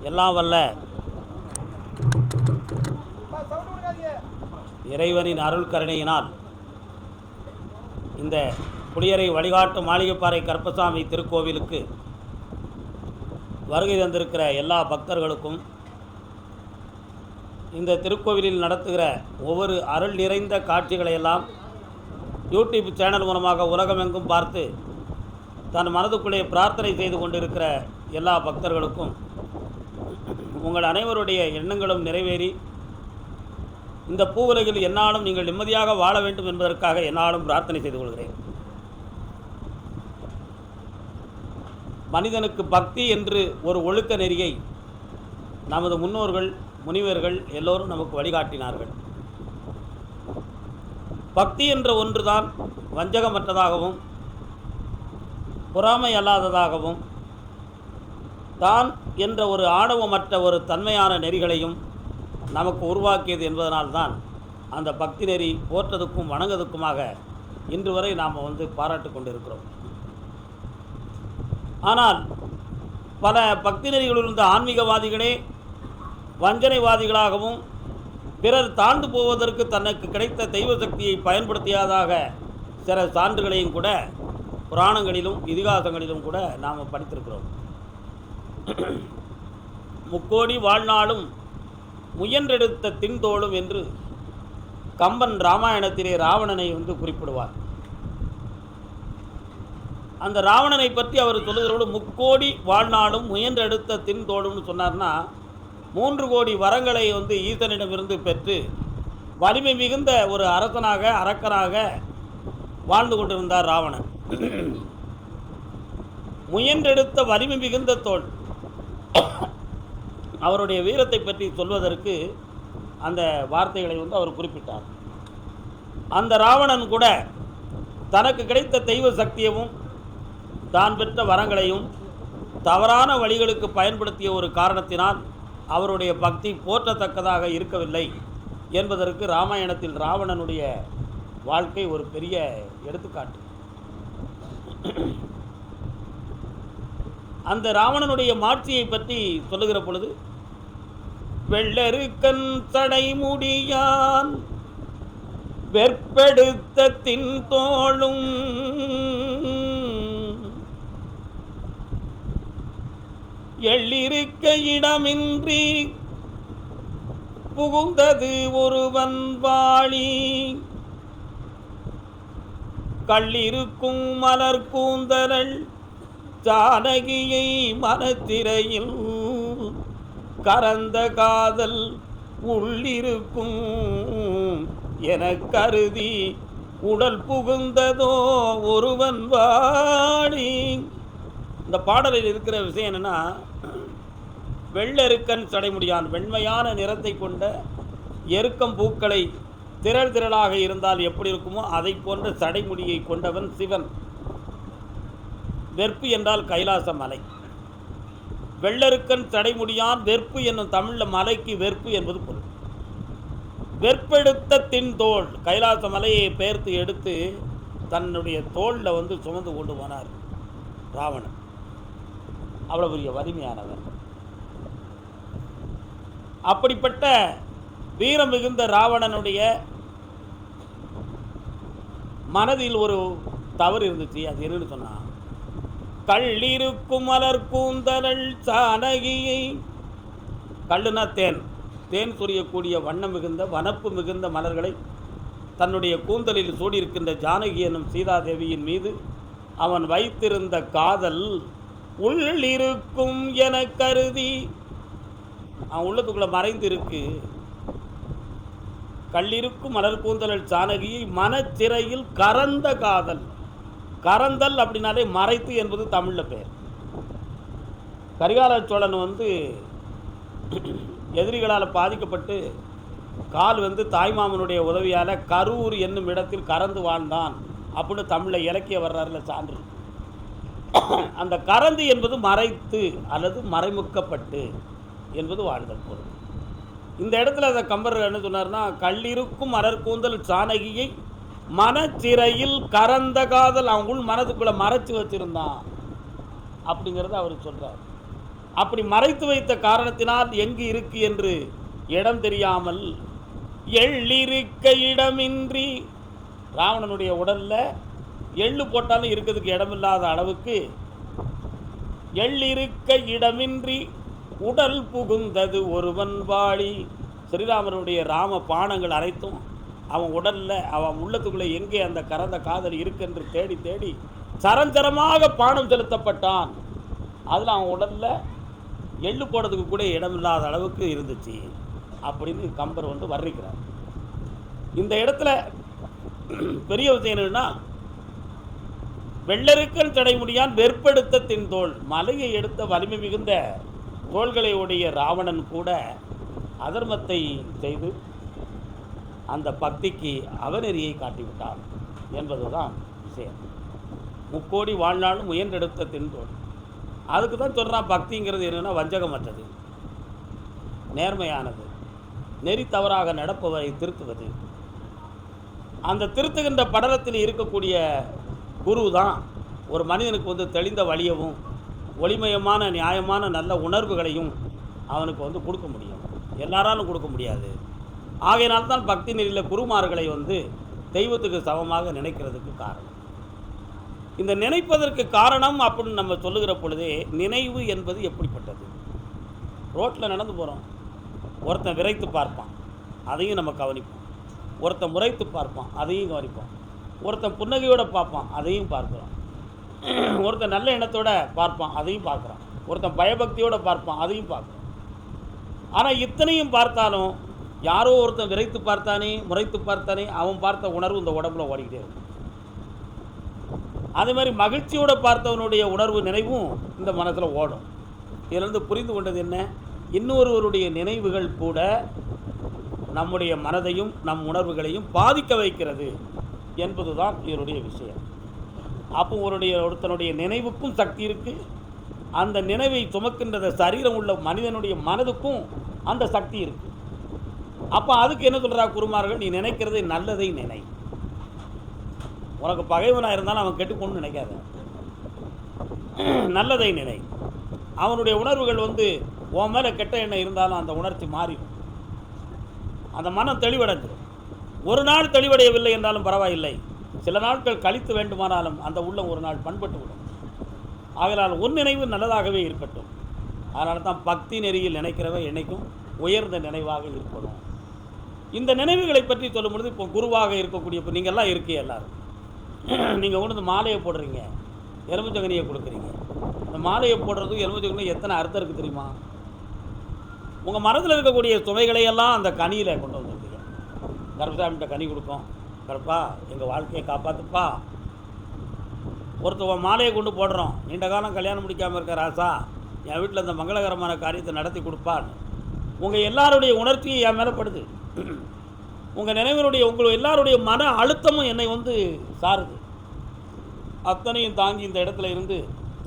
எல்லாம் வல்ல. இறைவனின் அருள் கருணையினால் இந்த குடியரை வழிகாட்டு மாளிகைப்பாறை கருப்பசாமி திருக்கோவிலுக்கு வருகை தந்திருக்கிற எல்லா பக்தர்களுக்கும் இந்த திருக்கோவிலில் நடத்துகிற ஒவ்வொரு அருள் நிறைந்த காட்சிகளை எல்லாம் யூடியூப் சேனல் மூலமாக உலகமெங்கும் பார்த்து தன் மனதுக்குள்ளே பிரார்த்தனை செய்து கொண்டிருக்கிற எல்லா பக்தர்களுக்கும் உங்கள் அனைவருடைய எண்ணங்களும் நிறைவேறி இந்த பூவுலகில் என்னாலும் நீங்கள் நிம்மதியாக வாழ வேண்டும் என்பதற்காக என்னாலும் பிரார்த்தனை செய்து கொள்கிறேன். மனிதனுக்கு பக்தி என்று ஒரு ஒழுக்க நெறியை நமது முன்னோர்கள் முனிவர்கள் எல்லோரும் நமக்கு வழிகாட்டினார்கள். பக்தி என்ற ஒன்றுதான் வஞ்சகமற்றதாகவும் பொறாமை அல்லாததாகவும் தான் என்ற ஒரு ஆணவமற்ற ஒரு தன்மையான நெறிகளையும் நமக்கு உருவாக்கியது என்பதனால்தான் அந்த பக்தி நெறி போற்றதுக்கும் வணங்கதுக்குமாக இன்று வரை நாம் வந்து பாராட்டு கொண்டிருக்கிறோம். ஆனால் பல பக்தி நெறிகளில் இருந்த ஆன்மீகவாதிகளே வஞ்சனைவாதிகளாகவும் பிறர் தாழ்ந்து போவதற்கு தனக்கு கிடைத்த தெய்வ சக்தியை பயன்படுத்தியதாக சில சான்றுகளையும் கூட புராணங்களிலும் இதிகாசங்களிலும் கூட நாம் படித்திருக்கிறோம். முக்கோடி வாழ்நாளும் முயன்றெடுத்த தின்தோளும் என்று கம்பன் ராமாயணத்திலே ராவணனை வந்து குறிப்பிடுவார். அந்த ராவணனை பற்றி அவர் சொல்லுகிறோடு முக்கோடி வாழ்நாளும் முயன்றெடுத்த தின்தோளும்னு சொன்னார்னா மூன்று கோடி வரங்களை வந்து ஈசனிடமிருந்து பெற்று வலிமை மிகுந்த ஒரு அரசனாக அரக்கனாக வாழ்ந்து கொண்டிருந்தார் ராவணன். முயன்றெடுத்த வலிமை மிகுந்த தோல் அவருடைய வீரத்தை பற்றி சொல்வதற்கு அந்த வார்த்தைகளை வந்து அவர் குறிப்பிட்டார். அந்த ராவணன் கூட தனக்கு கிடைத்த தெய்வ சக்தியவும் தான் பெற்ற வரங்களையும் தவறான வழிகளுக்கு பயன்படுத்திய ஒரு காரணத்தினால் அவருடைய பக்தி போற்றத்தக்கதாக இருக்கவில்லை என்பதற்கு ராமாயணத்தில் ராவணனுடைய வாழ்க்கை ஒரு பெரிய எடுத்துக்காட்டு. அந்த ராவணனுடைய மாட்சியை பற்றி சொல்லுகிற பொழுது வெள்ளருக்கன் தடைமுடியான் வெற்பெடுத்த தின் தோளும் எள்ளிருக்க இடமின்றி புகுந்தது ஒருவன் வாழி கள்ளிருக்கும் மலர் கூந்தலள் ஜானகியை மனத்திரையில் கரந்த காதல் உள்ளிருக்கும் என கருதி உடல் புகுந்ததோ ஒருவன் வாடி. இந்த பாடலில் இருக்கிற விஷயம் என்னென்னா வெள்ளெருக்கன் சடைமுடியான் வெண்மையான நிறத்தை கொண்ட எருக்கம் பூக்களை திரள் திரளாக இருந்தால் எப்படி இருக்குமோ அதை போன்ற சடைமுடியை கொண்டவன் சிவன். வெற்பு என்றால் கைலாச மலை. வெள்ளருக்கன் தடைமுடியான் வெற்பு என்னும் தமிழில் மலைக்கு வெற்பு என்பது பொருள். வெற்பெடுத்த தின் தோல் கைலாச மலையை பெயர்த்து எடுத்து தன்னுடைய தோளில் வந்து சுமந்து கொண்டு போனார் ராவணன். அவ்வளோ பெரிய வலிமையானவர். அப்படிப்பட்ட வீரம் மிகுந்த ராவணனுடைய மனதில் ஒரு தவறு இருந்துச்சு. அது என்னன்னு சொன்னான் கள்ளிருக்கும் மலர் கூந்தலள் சானகியை கல்லுனா தேன். தேன் சொரியக்கூடிய வண்ணம் மிகுந்த வனப்பு மிகுந்த மலர்களை தன்னுடைய கூந்தலில் சூடியிருக்கின்ற ஜானகி என்னும் சீதாதேவியின் மீது அவன் வைத்திருந்த காதல் உள்ளிருக்கும் என கருதி அவன் உள்ளத்துக்குள்ள மறைந்து இருக்கு கல்லிருக்கும் மலர் கூந்தலல் ஜானகியை மனச்சிறையில் கரந்த காதல். கரந்தல் அப்படின்னாலே மறைத்து என்பது தமிழில் பெயர். கரிகால சோழன் வந்து எதிரிகளால் பாதிக்கப்பட்டு கால் வந்து தாய்மாமனுடைய உதவியால் கரூர் என்னும் இடத்தில் கறந்து வாழ்ந்தான் அப்படின்னு தமிழில் இலக்கிய வர்றாருல சான்று. அந்த கரந்து என்பது மறைத்து அல்லது மறைமுக்கப்பட்டு என்பது வாழ்தல் பொருள். இந்த இடத்துல அந்த கம்பர் என்ன சொன்னார்னா கல்லிருக்கும் மலர் கூந்தல் மனச்சிறையில் கறந்த காதல் அவங்க உள் மனதுக்குள்ளே மறைச்சு வச்சிருந்தான். அப்படிங்கிறத அவர் சொல்கிறார் அப்படி மறைத்து வைத்த காரணத்தினால் எங்கு இருக்கு என்று இடம் தெரியாமல் எள்ளிருக்க இடமின்றி ராவணனுடைய உடல்ல எள்ளு போட்டாலும் இருக்கிறதுக்கு இடமில்லாத அளவுக்கு எள்ளிருக்க இடமின்றி உடல் புகுந்தது ஒருவன் வாழி. ஸ்ரீராமனுடைய ராம பானங்கள் அனைத்தும் அவன் உடலில் அவன் உள்ளத்துக்குள்ளே எங்கே அந்த கறந்த காதல் இருக்கென்று தேடி தேடி சரஞ்சரமாக பானம் செலுத்தப்பட்டான். அதில் அவன் உடலில் எள்ளு போடுறதுக்கு கூட இடமில்லாத அளவுக்கு இருந்துச்சு அப்படின்னு கம்பர் வந்து வர்ணிக்கிறார். இந்த இடத்துல பெரிய விஷயம் என்னன்னா வெள்ளருக்கல் தடைமுடியான் வெற்பெடுத்த தின்தோல் மலையை எடுத்த வலிமை மிகுந்த தோள்களை உடைய ராவணன் கூட அதர்மத்தை செய்து அந்த பக்திக்கு அவநெறியை காட்டிவிட்டார் என்பதுதான் விஷயம். முக்கோடி வாழ்நாளும் முயன்றெடுத்த தின்தோள் அதுக்கு தான் சொல்கிறான் பக்திங்கிறது என்னென்னா வஞ்சகமற்றது நேர்மையானது. நெறி தவறாக நடப்பவரை திருத்துவது. அந்த திருத்துகின்ற படலத்தில் இருக்கக்கூடிய குரு தான் ஒரு மனிதனுக்கு வந்து தெளிந்த வழியவும் ஒளிமயமான நியாயமான நல்ல உணர்வுகளையும் அவனுக்கு வந்து கொடுக்க முடியும். எல்லாராலும் கொடுக்க முடியாது. ஆகையினால் தான் பக்தி நெறியில் குருமார்களை வந்து தெய்வத்துக்கு சமமாக நினைக்கிறதுக்கு காரணம். இந்த நினைப்பதற்கு காரணம் அப்படின்னு நம்ம சொல்லுகிற பொழுதே நினைவு என்பது எப்படிப்பட்டது? ரோட்டில் நடந்து போகிறோம் ஒருத்தன் விரைத்து பார்ப்பான். அதையும் நம்ம கவனிப்போம். ஒருத்தன் முறைத்து பார்ப்பான். அதையும் கவனிப்போம். ஒருத்தன் புன்னகையோட பார்ப்பான். அதையும் பார்க்குறோம். ஒருத்தன் நல்ல எண்ணத்தோட பார்ப்பான். அதையும் பார்க்குறான் ஒருத்தன் பயபக்தியோட பார்ப்பான். அதையும் பார்க்குறான் ஆனால் இத்தனையும் பார்த்தாலும் யாரோ ஒருத்தன் விரைத்து பார்த்தானே முறைத்து பார்த்தானே அவன் பார்த்த உணர்வு இந்த உடம்புல ஓடிக்கிட்டே இருக்கும். அதே மாதிரி மகிழ்ச்சியோட பார்த்தவனுடைய உணர்வு நினைவும் இந்த மனசில் ஓடும். இதிலிருந்து புரிந்து கொண்டது என்ன? இன்னொருவருடைய நினைவுகள் கூட நம்முடைய மனதையும் நம் உணர்வுகளையும் பாதிக்க வைக்கிறது என்பது தான் இதனுடைய விஷயம். அப்போ ஒருடைய ஒருத்தனுடைய நினைவுக்கும் சக்தி இருக்குது அந்த நினைவை சுமக்கின்ற சரீரம் உள்ள மனிதனுடைய மனதுக்கும் அந்த சக்தி இருக்குது அப்போ அதுக்கு என்ன சொல்கிறா குருமார்கள்? நீ நினைக்கிறது நல்லதை நினை. உனக்கு பகைவனாக இருந்தாலும் அவன் கெட்டுக்கொண்டு நினைக்காத. நல்லதை நினை. அவனுடைய உணர்வுகள் வந்து உன் மேலே கெட்ட எண்ணம் இருந்தாலும் அந்த உணர்ச்சி மாறிடும். அந்த மனம் தெளிவடைஞ்சிடும். ஒரு நாள் தெளிவடையவில்லை என்றாலும் பரவாயில்லை. சில நாட்கள் கழித்து வேண்டுமானாலும் அந்த உள்ளம் ஒரு நாள் பண்பட்டு விடும் ஆகையால் உன் நினைவு நல்லதாகவே இருக்கட்டும். அதனால தான் பக்தி நெறியில் நினைக்கிறவன் என்னைக்கும் உயர்ந்த நினைவாக இருக்கணும். இந்த நினைவுகளை பற்றி சொல்லும் பொழுது இப்போ குருவாக இருக்கக்கூடிய இப்போ நீங்கள்லாம் இருக்கே எல்லோரும். நீங்கள் கொண்டு மாலையை போடுறீங்க. எலுமிச்சங்கனியை கொடுக்குறீங்க. இந்த மாலையை போடுறதும் எலுமிச்சங்கனியும் எத்தனை அர்த்தம் இருக்குது தெரியுமா? உங்கள் மரத்தில் இருக்கக்கூடிய சுவைகளை எல்லாம் அந்த கனியில் கொண்டு வந்துருக்கீங்க. கருப்பசாமிகிட்ட கனி கொடுக்கும் கருப்பா எங்கள் வாழ்க்கையை காப்பாற்றுப்பா ஒருத்தவன் மாலையை கொண்டு போடுறோம். நீண்ட காலம் கல்யாணம் முடிக்காமல் இருக்க ராசா என் வீட்டில் இந்த மங்களகரமான காரியத்தை நடத்தி கொடுப்பான்னு. உங்கள் எல்லாருடைய உணர்ச்சியும் என் மேலே படுது. உங்கள் நினைவினுடைய உங்கள் எல்லாருடைய மன அழுத்தமும் என்னை வந்து சாருது. அத்தனையும் தாங்கி இந்த இடத்துல இருந்து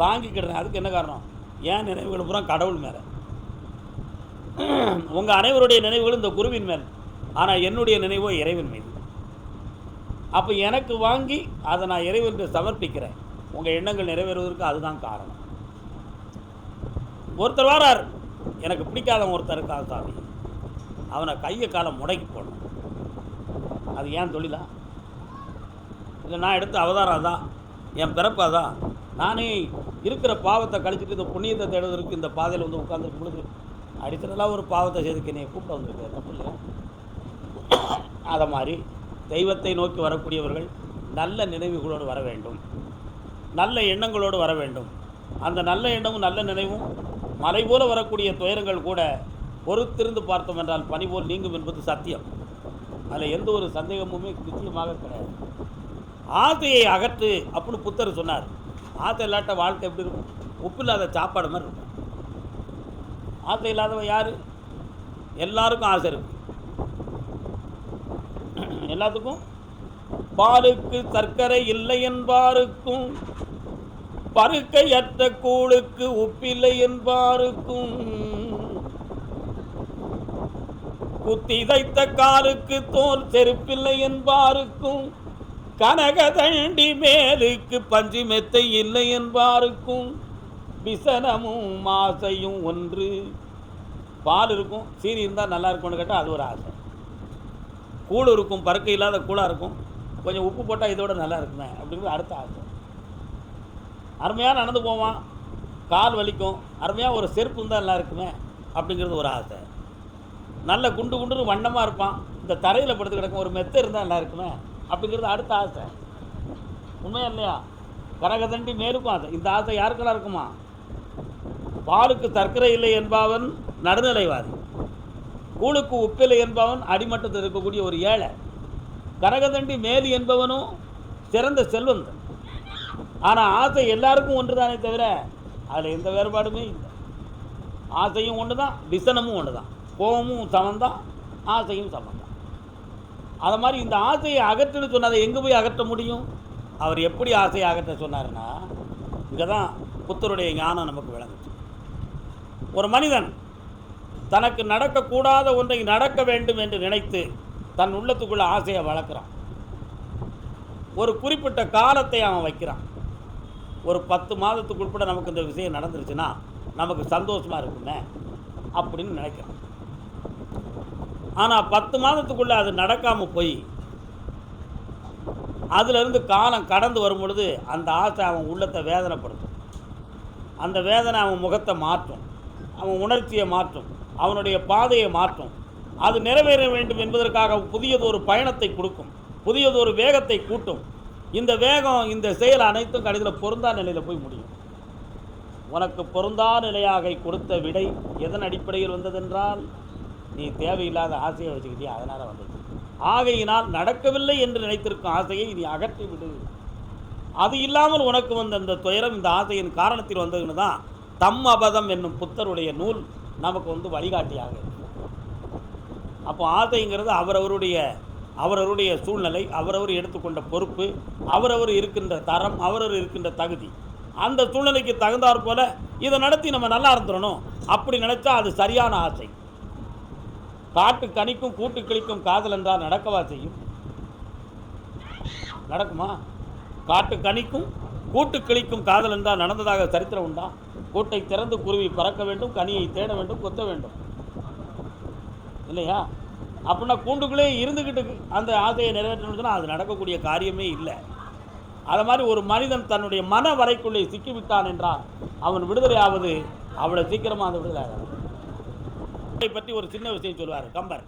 தாங்கிக்கிடுறேன் அதுக்கு என்ன காரணம்? ஏன் நினைவுகள் பூரா கடவுள் மேலே. உங்கள் அனைவருடைய நினைவுகள் இந்த குருவின் மேல். ஆனால் என்னுடைய நினைவோ இறைவன் மீது. அப்போ எனக்கு வாங்கி அதை நான் இறைவனுக்கு சமர்ப்பிக்கிறேன். உங்கள் எண்ணங்கள் நிறைவேறுவதற்கு அதுதான் காரணம். ஒருத்தர் வாரார். எனக்கு பிடிக்காதவன் ஒருத்தர் இருக்கான் சாமி. அவனை கையை காலம் முடக்கி போடணும். அது ஏன் தொழிலா? இல்லை நான் எடுத்த அவதாரம் தான் என் பிறப்பு அதான். நானே இருக்கிற பாவத்தை கழிச்சிட்டு இந்த புண்ணியத்தை தேடுவதற்கு இந்த பாதையில் வந்து உட்காந்துருக்கும் பொழுது அடித்தடலாக ஒரு பாவத்தை செய்துக்கு என்னை கூப்பிட்டு வந்திருக்கேன் தப்பு இல்லையா அதை மாதிரி தெய்வத்தை நோக்கி வரக்கூடியவர்கள் நல்ல நினைவுகளோடு வர வேண்டும். நல்ல எண்ணங்களோடு வர வேண்டும். அந்த நல்ல எண்ணமும் நல்ல நினைவும் மலை போல வரக்கூடிய துயரங்கள் கூட பொறுத்திருந்து பார்த்தோம் என்றால் பனி போல் நீங்கும் என்பது சத்தியம். அதில் எந்த ஒரு சந்தேகமுமே நிச்சயமாக கிடையாது. ஆசையை அகற்று அப்படின்னு புத்தர் சொன்னார். ஆசை இல்லாட்ட வாழ்க்கை எப்படி இருக்கும்? உப்பு இல்லாத சாப்பாடு மாதிரி இருக்கும். ஆசை இல்லாதவன் யார்? எல்லாருக்கும் ஆசை இருக்கு. எல்லாத்துக்கும். பாலுக்கு சர்க்கரை இல்லை என்பாருக்கும். பருக்கையற்ற கூழுக்கு உப்பில்லை என்பாருக்கும். குத்தி காருக்கு தோல் செருப்பில்லை என்பாருக்கும். கனகதண்டி மேலுக்கு பஞ்சு மெத்தை இல்லை என்பாருக்கும். விசனமும் ஆசையும் ஒன்று. பால் இருக்கும் சீனி இருந்தால் நல்லா இருக்கும்னு கேட்டால் அது ஒரு ஆசை. கூழ் இருக்கும் பருக்கை இல்லாத கூழாக இருக்கும். கொஞ்சம் உப்பு போட்டால் இதோட நல்லா இருக்குமே அப்படிங்கிறது அடுத்த ஆசை. அருமையாக நடந்து போவான். கால் வலிக்கும். அருமையாக ஒரு செருப்பு இருந்தால் நல்லா இருக்குமே அப்படிங்கிறது ஒரு ஆசை. நல்ல குண்டு குண்டுன்னு வண்ணமாக இருப்பான். இந்த தரையில் படுத்து கிடக்கும் ஒரு மெத்தை இருந்தால் நல்லா இருக்குமே அப்படிங்கிறது அடுத்த ஆசை. உண்மையா இல்லையா? கரகதண்டி மேலுக்கும் ஆசை. இந்த ஆசை யாருக்கெல்லாம் இருக்குமா? பாலுக்கு சர்க்கரை இல்லை என்பவன் நடுநிலைவாதி. கூழுக்கு உப்பில்லை என்பவன் அடிமட்டத்தில் இருக்கக்கூடிய ஒரு ஏழை. கரகதண்டி மேலு என்பவனும் சிறந்த செல்வந்தன். ஆனால் ஆசை எல்லாருக்கும் ஒன்று தானே தவிர அதில் எந்த வேறுபாடுமே இல்லை. ஆசையும் ஒன்று தான் விசனமும் ஒன்று தான் கோபமும் சமந்தான் ஆசையும் சமந்தான். அதை மாதிரி இந்த ஆசையை அகற்றுன்னு சொன்னதை எங்கே போய் அகற்ற முடியும்? அவர் எப்படி ஆசையை அகற்ற சொன்னாருன்னா இங்கே தான் புத்தருடைய ஞானம் நமக்கு விளங்குச்சு ஒரு மனிதன் தனக்கு நடக்கக்கூடாத ஒன்றை நடக்க வேண்டும் என்று நினைத்து தன் உள்ளத்துக்குள்ள ஆசையை வளர்க்குறான். ஒரு குறிப்பிட்ட காலத்தை அவன் வைக்கிறான். ஒரு பத்து மாதத்துக்கு உட்பட நமக்கு இந்த விஷயம் நடந்துருச்சுன்னா நமக்கு சந்தோஷமாக இருக்குமே அப்படின்னு நினைக்கிறோம். ஆனால் பத்து மாதத்துக்குள்ளே அது நடக்காமல் போய் அதிலிருந்து காலம் கடந்து வரும் பொழுது அந்த ஆசை அவன் உள்ளத்தை வேதனைப்படுத்தும். அந்த வேதனை அவன் முகத்தை மாற்றும். அவன் உணர்ச்சியை மாற்றும். அவனுடைய பாதையை மாற்றும். அது நிறைவேற வேண்டும் என்பதற்காக புதியதொரு பயணத்தை கொடுக்கும். புதியதொரு வேகத்தை கூட்டும். இந்த வேகம் இந்த செயல் அனைத்தும் கடைசியில் பொருந்தா நிலையில் போய் முடியும். உனக்கு பொருந்தா நிலையாக கொடுத்த விடை எதன் அடிப்படையில் வந்ததென்றால் நீ தேவையில்லாத ஆசையை வச்சுக்கிட்டே அதனால் வந்தது. ஆகையினால் நடக்கவில்லை என்று நினைத்திருக்கும் ஆசையை நீ அகற்றி விடு. அது இல்லாமல் உனக்கு வந்த இந்த துயரம் இந்த ஆசையின் காரணத்தில் வந்ததுன்னு தான் தம் அபதம் என்னும் புத்தருடைய நூல் நமக்கு வந்து வழிகாட்டியாக அப்போ ஆசைங்கிறது அவரவருடைய அவரவருடைய சூழ்நிலை அவரவர் எடுத்துக்கொண்ட பொறுப்பு அவரவர் இருக்கின்ற தரம் அவரவர் இருக்கின்ற தகுதி. அந்த சூழ்நிலைக்கு தகுந்தாற் போல இதை நடத்தி நம்ம நல்லா இருந்துடணும் அப்படி நினச்சா அது சரியான ஆசை. காட்டு கனிக்கும் கூட்டு கிளிக்கும் காதல் என்றால் நடக்கவா செய்யும்? நடக்குமா? காட்டு கனிக்கும் கூட்டு கிளிக்கும் காதல் என்றால் நடந்ததாக சரித்திரம் உண்டா? கூட்டை திறந்து குருவி பறக்க வேண்டும் கனியை தேட வேண்டும் கொத்த வேண்டும். இல்லையா? அப்படின்னா கூண்டுக்குள்ளே இருந்துக்கிட்டு அந்த ஆசையை நிறைவேற்றணும்னு அது நடக்கக்கூடிய காரியமே இல்லை. அது மாதிரி ஒரு மனிதன் தன்னுடைய மன வரைக்குள்ளே சிக்கிவிட்டான் என்றால் அவன் விடுதலையாவது அவ்வளோ சீக்கிரமாக அந்த விடுதலை ஆகாது. இதை பற்றி ஒரு சின்ன விஷயம் சொல்லுவார் கம்பர்.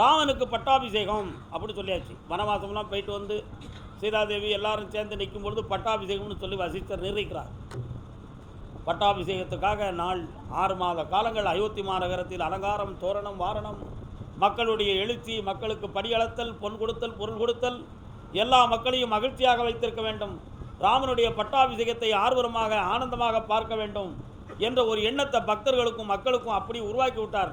ராமனுக்கு பட்டாபிஷேகம் அப்படின்னு சொல்லியாச்சு. வனவாசம்லாம் போயிட்டு வந்து சீதாதேவி எல்லாரும் சேர்ந்து நிற்கும் பொழுது பட்டாபிஷேகம்னு சொல்லி வசித்தர் நிர்ணயிக்கிறார். பட்டாபிஷேகத்துக்காக நாள் ஆறு மாத காலங்கள். அயோத்தி மாநகரத்தில் அலங்காரம் தோரணம் வாரணம் மக்களுடைய எழுச்சி மக்களுக்கு படியளத்தல் பொன் கொடுத்தல் பொருள் கொடுத்தல் எல்லா மக்களையும் மகிழ்ச்சியாக வைத்திருக்க வேண்டும். ராமனுடைய பட்டாபிஷேகத்தை ஆர்வமாக ஆனந்தமாக பார்க்க வேண்டும் என்ற ஒரு எண்ணத்தை பக்தர்களுக்கும் மக்களுக்கும் அப்படி உருவாக்கி விட்டார்.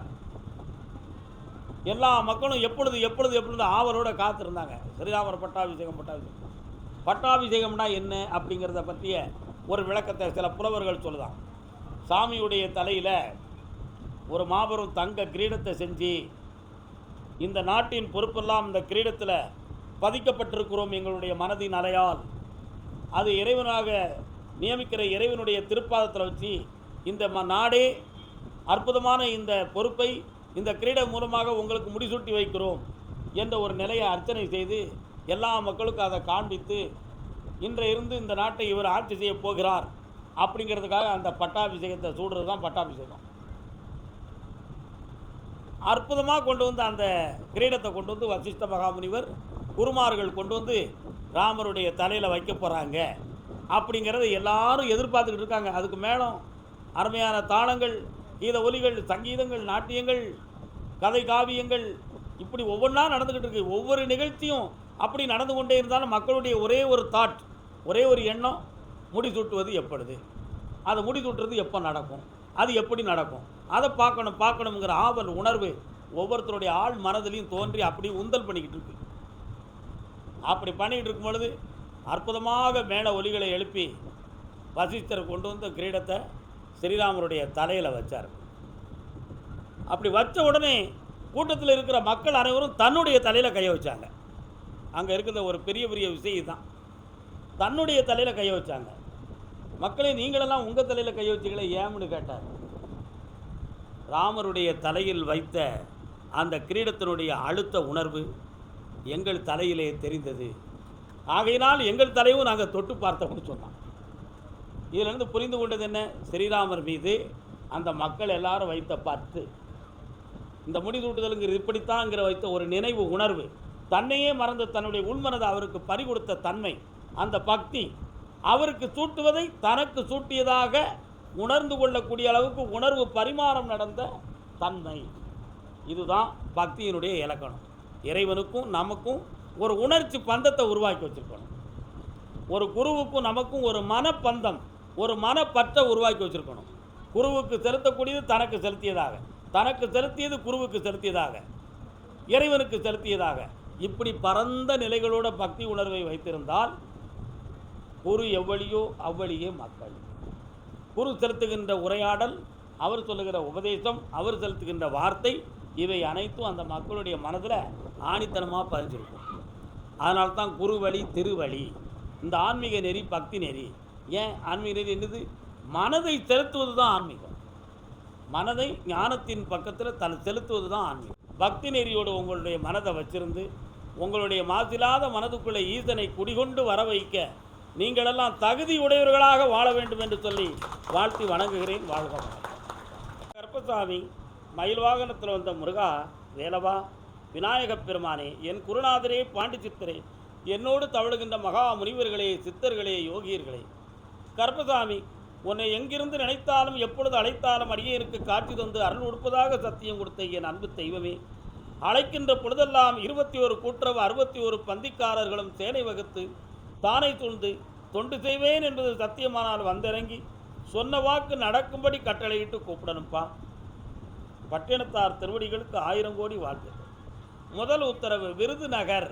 எல்லா மக்களும் எப்பொழுது எப்பொழுது எப்பொழுது ஆவலோடு காத்திருந்தாங்க. ஸ்ரீராமர் பட்டாபிஷேகம் பட்டாபிஷேகம். பட்டாபிஷேகம்னா என்ன அப்படிங்கிறத பற்றிய ஒரு விளக்கத்தை சில புலவர்கள் சொல்லுதான். சாமியுடைய தலையில் ஒரு மாபெரும் தங்க கிரீடத்தை செஞ்சு இந்த நாட்டின் பொறுப்பெல்லாம் இந்த கிரீடத்தில் பதிக்கப்பட்டிருக்கிறோம் எங்களுடைய மனதின் அலையால். அது இறைவனாக நியமிக்கிற இறைவனுடைய திருப்பாதத்தில் வச்சு இந்த ம நாடே அற்புதமான இந்த பொறுப்பை இந்த கிரீடம் மூலமாக உங்களுக்கு முடிசூட்டி வைக்கிறோம் என்ற ஒரு நிலையை அர்ச்சனை செய்து எல்லா மக்களுக்கும் அதை காண்பித்து இன்றைய இருந்து இந்த நாட்டை இவர் ஆட்சி செய்ய போகிறார் அப்படிங்கிறதுக்காக அந்த பட்டாபிஷேகத்தை சூடுறது தான் பட்டாபிஷேகம். அற்புதமாக கொண்டு வந்து அந்த கிரீடத்தை கொண்டு வந்து வசிஷ்ட மகாமுனிவர் குருமார்கள் கொண்டு வந்து ராமருடைய தலையில் வைக்க போகிறாங்க அப்படிங்கிறத எல்லாரும் எதிர்பார்த்துக்கிட்டு இருக்காங்க. அதுக்கு மேலும் அருமையான தாளங்கள் கீத ஒலிகள் சங்கீதங்கள் நாட்டியங்கள் கதை காவியங்கள் இப்படி ஒவ்வொன்றா நடந்துக்கிட்டு இருக்கு. ஒவ்வொரு நிகழ்ச்சியும் அப்படி நடந்து கொண்டே இருந்தாலும் மக்களுடைய ஒரே ஒரு தாட் ஒரே ஒரு எண்ணம் முடி தூட்டுவது எப்பொழுது? அதை முடி தூட்டுறது எப்போ நடக்கும்? அது எப்படி நடக்கும்? அதை பார்க்கணும் பார்க்கணுங்கிற ஆவல் உணர்வு ஒவ்வொருத்தருடைய ஆள் மனதிலையும் தோன்றி அப்படி உந்தல் பண்ணிக்கிட்டு இருக்கு. அப்படி பண்ணிக்கிட்டு இருக்கும் பொழுது அற்புதமாக மேலே ஒலிகளை எழுப்பி வசிஷ்டர் கொண்டு வந்த கிரீடத்தை ஸ்ரீராமருடைய தலையில் வச்சார். அப்படி வச்ச உடனே கூட்டத்தில் இருக்கிற மக்கள் அனைவரும் தன்னுடைய தலையில் கைய வச்சாங்க. அங்கே இருக்கிற ஒரு பெரிய பெரிய விஷயம் தான் தன்னுடைய தலையில் கைய வச்சாங்க. மக்களே நீங்களெல்லாம் உங்கள் தலையில் கை வச்சுக்கல ஏம்னு கேட்டார். ராமருடைய தலையில் வைத்த அந்த கிரீடத்தினுடைய அழுத்த உணர்வு எங்கள் தலையிலே தெரிந்தது. ஆகையினால் எங்கள் தலையும் நாங்கள் தொட்டு பார்த்தோம்னு சொன்னான். இதிலிருந்து புரிந்து கொண்டது என்ன? ஸ்ரீராமர் மீது அந்த மக்கள் எல்லாரும் வைத்த பார்த்து இந்த முடிசூட்டுதலுங்கிற இப்படித்தாங்கிற வைத்த ஒரு நினைவு உணர்வு. தன்னையே மறந்து தன்னுடைய உள்மனதை அவருக்கு பறிகொடுத்த தன்மை. அந்த பக்தி அவருக்கு சூட்டுவதை தனக்கு சூட்டியதாக உணர்ந்து கொள்ளக்கூடிய அளவுக்கு உணர்வு பரிமாறம் நடந்த தன்மை. இதுதான் பக்தியினுடைய இலக்கணம். இறைவனுக்கும் நமக்கும் ஒரு உணர்ச்சி பந்தத்தை உருவாக்கி வச்சிருக்கணும். ஒரு குருவுக்கும் நமக்கும் ஒரு மனப்பந்தம் ஒரு மனப்பற்றை உருவாக்கி வச்சிருக்கணும். குருவுக்கு செலுத்தக்கூடியது தனக்கு செலுத்தியதாக தனக்கு செலுத்தியது குருவுக்கு செலுத்தியதாக இறைவனுக்கு செலுத்தியதாக. இப்படி பரந்த நிலைகளோட பக்தி உணர்வை வைத்திருந்தால் குரு எவ்வளியோ அவ்வளியே மக்கள். குரு செலுத்துகின்ற உரையாடல் அவர் சொல்லுகிற உபதேசம் அவர் செலுத்துகின்ற வார்த்தை இவை அனைத்தும் அந்த மக்களுடைய மனதில் ஆணித்தனமாக பதிஞ்சிருக்கும். அதனால தான் குருவழி திருவழி. இந்த ஆன்மீக நெறி பக்தி நெறி. ஏன்? ஆன்மீக நெறி என்னது? மனதை செலுத்துவது தான் ஆன்மீகம். மனதை ஞானத்தின் பக்கத்தில் தன் செலுத்துவது தான் ஆன்மீகம். பக்தி நெறியோடு உங்களுடைய மனதை வச்சிருந்து உங்களுடைய மாசில்லாத மனதுக்குள்ளே ஈசனை குடிகொண்டு வர வைக்க நீங்களெல்லாம் தகுதி உடையவர்களாக வாழ வேண்டும் என்று சொல்லி வாழ்த்தி வணங்குகிறேன். வாழ்க வணக்கம் கருப்பசாமி மயில் வாகனத்தில் வந்த முருகா வேலவா விநாயகப் பெருமானே என் குருநாதரே பாண்டி சித்தரே என்னோடு தவழுகின்ற மகா முனிவர்களே சித்தர்களே யோகியர்களே. கருப்பசாமி உன்னை எங்கிருந்து நினைத்தாலும் எப்பொழுது அழைத்தாலும் அடியேனுக்கு காட்சி தந்து அருள் உடுப்பதாக சத்தியம் கொடுத்த என் அன்பு தெய்வமே. அழைக்கின்ற பொழுதெல்லாம் இருபத்தி ஒரு கூட்டுறவு அறுபத்தி ஒரு பந்திக்காரர்களும் சேனை வகுத்து தானை துண்டு தொண்டு செய்வேன் என்பது சத்தியமானால் வந்திறங்கி சொன்ன வாக்கு நடக்கும்படி கட்டளையிட்டு கூப்பிடணும்ப்பா பட்டினத்தார் திருவடிகளுக்கு ஆயிரம் கோடி வாழ்த்துக்கள். முதல் உத்தரவு விருதுநகர்.